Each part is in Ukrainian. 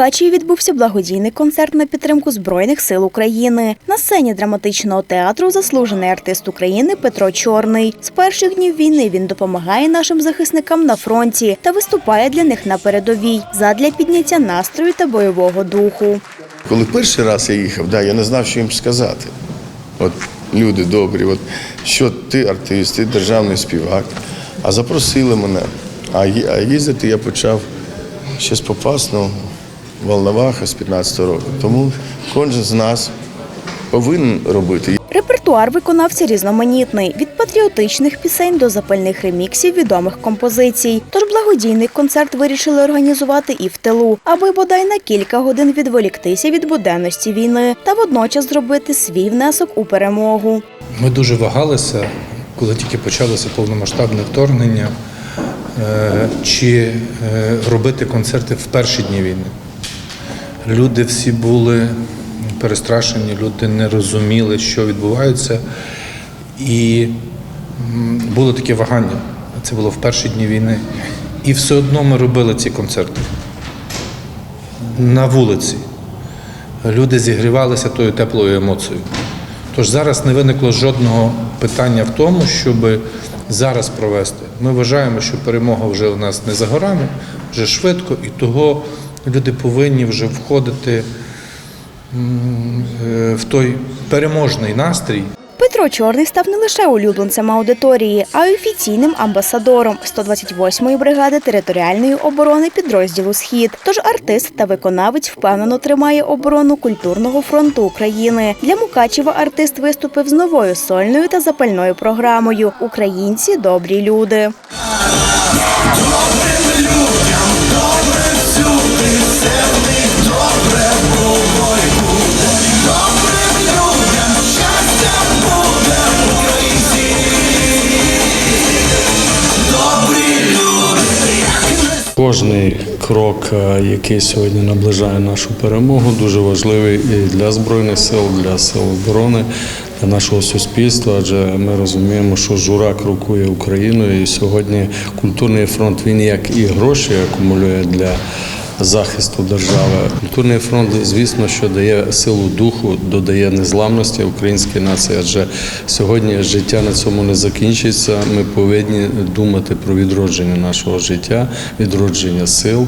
Мукачеві відбувся благодійний концерт на підтримку Збройних сил України. На сцені драматичного театру заслужений артист України Петро Чорний. З перших днів війни він допомагає нашим захисникам на фронті та виступає для них на передовій задля підняття настрою та бойового духу. Коли перший раз я їхав, да, я не знав, що їм сказати. От люди добрі, от що ти артист, ти державний співак. А запросили мене. А, їздити я почав ще з Попасного, Волноваха з 15 року. Тому кожен з нас повинен робити. Репертуар виконавця різноманітний від патріотичних пісень до запальних реміксів відомих композицій. Тож благодійний концерт вирішили організувати і в тилу, аби бодай на кілька годин відволіктися від буденності війни та водночас зробити свій внесок у перемогу. Ми дуже вагалися, коли тільки почалося повномасштабне вторгнення, е, чи е, робити концерти в перші дні війни. Люди всі були перестрашені, люди не розуміли, що відбувається. І було таке вагання. Це було в перші дні війни. І все одно ми робили ці концерти на вулиці. Люди зігрівалися тою теплою емоцією. Тож зараз не виникло жодного питання в тому, щоб зараз провести. Ми вважаємо, що перемога вже у нас не за горами, вже швидко, і того люди повинні вже входити е, в той переможний настрій. Петро Чорний став не лише улюбленцем аудиторії, а й офіційним амбасадором 128-ї бригади територіальної оборони підрозділу Схід. Тож артист та виконавець впевнено тримає оборону культурного фронту України. Для Мукачева артист виступив з новою сольною та запальною програмою Українці добрі люди. Кожний крок, е, який сьогодні наближає нашу перемогу, дуже важливий і для збройних сил, для сил оборони, для нашого суспільства. Адже ми розуміємо, що жура крокує Україною, і сьогодні культурний фронт він як і гроші акумулює для. Захисту держави культурний фронт, звісно, що дає силу духу, додає незламності українській нації. Адже сьогодні життя на цьому не закінчиться. Ми повинні думати про відродження нашого життя, відродження сил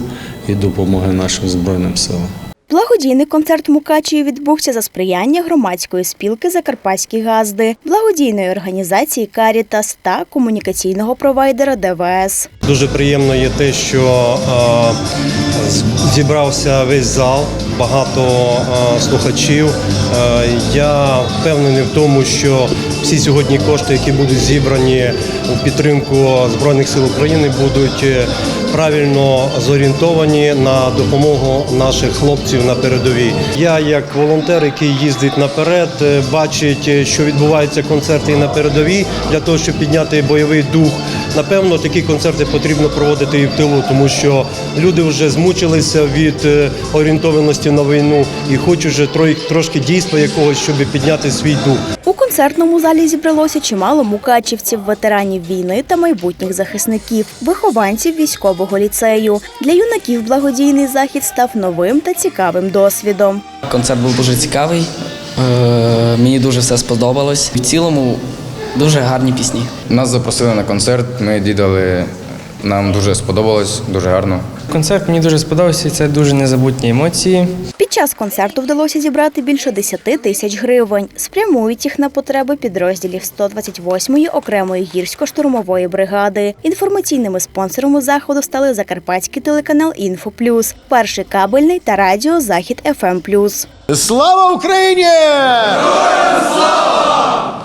і допомоги нашим збройним силам. Благодійний концерт в Мукачеві відбувся за сприяння громадської спілки Закарпатські газди, благодійної організації Карітас та комунікаційного провайдера ДВС. Дуже приємно є те, що е, зібрався весь зал, багато е, слухачів. Е, я впевнений в тому, що всі сьогодні кошти, які будуть зібрані у підтримку Збройних сил України, будуть правильно зорієнтовані на допомогу наших хлопців на передовій. Я, як волонтер, який їздить наперед, бачить, що відбуваються концерти на передовій для того, щоб підняти бойовий дух. Напевно, такі концерти потрібно проводити і в тилу, тому що люди вже змучилися від е, орієнтованості на війну і хочуть вже трошки дійства якогось, щоб підняти свій дух. У концертному залі зібралося чимало мукачівців, ветеранів війни та майбутніх захисників, вихованців військового ліцею. Для юнаків благодійний захід став новим та цікавим досвідом. Концерт був дуже цікавий. Е, Мені дуже все сподобалось. В цілому дуже гарні пісні. Нас запросили на концерт, ми дідали, нам дуже сподобалось, дуже гарно. Концерт мені дуже сподобався. Це дуже незабутні емоції. Під час концерту вдалося зібрати більше 10 тисяч гривень. Спрямують їх на потреби підрозділів 128-ї окремої гірсько-штурмової бригади. Інформаційними спонсорами заходу стали Закарпатський телеканал Інфо Плюс, перший кабельний та радіо Захід ФМ Плюс. Слава Україні! Героям слава!